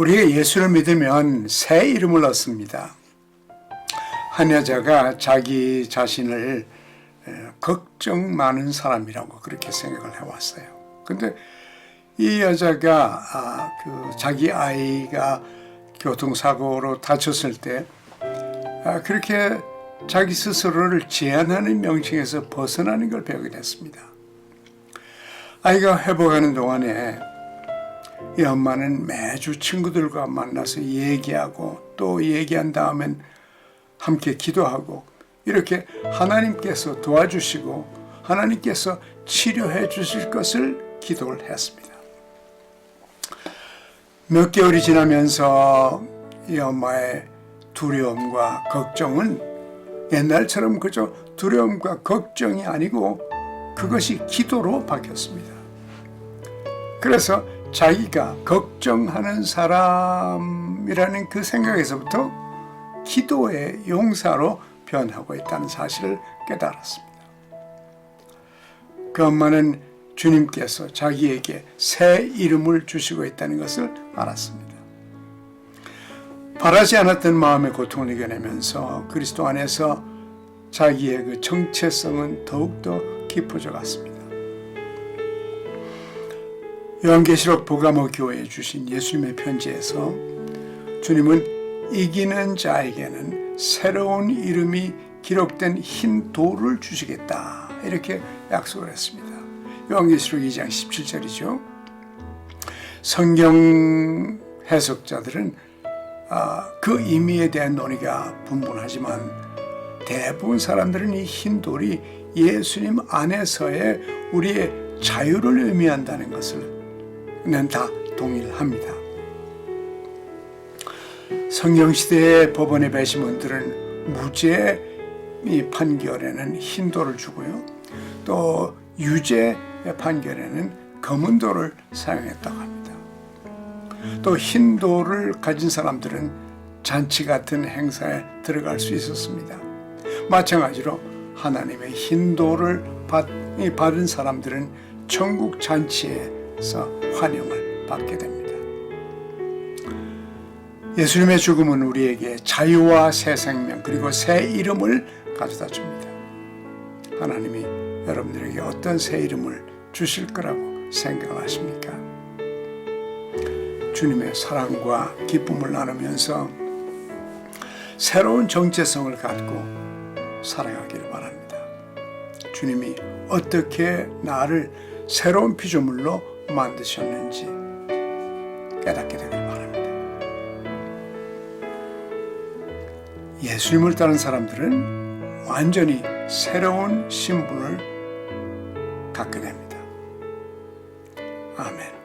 우리가 예수를 믿으면 새 이름을 얻습니다. 한 여자가 자기 자신을 에, 걱정 많은 사람이라고 그렇게 생각을 해왔어요. 근데 이 여자가 아, 그 자기 아이가 교통사고로 다쳤을 때 아, 그렇게 자기 스스로를 제한하는 명칭에서 벗어나는 걸 배우게 됐습니다. 아이가 회복하는 동안에 이 엄마는 매주 친구들과 만나서 얘기하고 또 얘기한 다음엔 함께 기도하고 이렇게 하나님께서 도와주시고 하나님께서 치료해 주실 것을 기도를 했습니다. 몇 개월이 지나면서 이 엄마의 두려움과 걱정은 옛날처럼 그저 두려움과 걱정이 아니고 그것이 기도로 바뀌었습니다. 그래서 자기가 걱정하는 사람이라는 그 생각에서부터 기도의 용사로 변하고 있다는 사실을 깨달았습니다. 그 엄마는 주님께서 자기에게 새 이름을 주시고 있다는 것을 알았습니다. 바라지 않았던 마음의 고통을 이겨내면서 그리스도 안에서 자기의 그 정체성은 더욱더 깊어져 갔습니다. 요한계시록 보가모 교회에 주신 예수님의 편지에서 주님은 이기는 자에게는 새로운 이름이 기록된 흰 돌을 주시겠다 이렇게 약속을 했습니다. 요한계시록 2장 17절이죠. 성경 해석자들은 아, 그 의미에 대한 논의가 분분하지만 대부분 사람들은 이 흰 돌이 예수님 안에서의 우리의 자유를 의미한다는 것을 다 동일합니다. 성경 시대의 법원의 배심원들은 무죄 이 판결에는 흰 돌을 주고요. 또 유죄 판결에는 검은 돌을 사용했다고 합니다. 또 흰 돌을 가진 사람들은 잔치 같은 행사에 들어갈 수 있었습니다. 마찬가지로 하나님의 흰 돌을 받, 받은 사람들은 천국 잔치에 서 환영을 받게 됩니다. 예수님의 죽음은 우리에게 자유와 새 생명 그리고 새 이름을 가져다 줍니다. 하나님이 여러분들에게 어떤 새 이름을 주실 거라고 생각하십니까? 주님의 사랑과 기쁨을 나누면서 새로운 정체성을 갖고 살아가기를 바랍니다. 주님이 어떻게 나를 새로운 피조물로 만드셨는지 깨닫게 되길 바랍니다. 예수님을 따른 사람들은 완전히 새로운 신분을 갖게 됩니다. 아멘.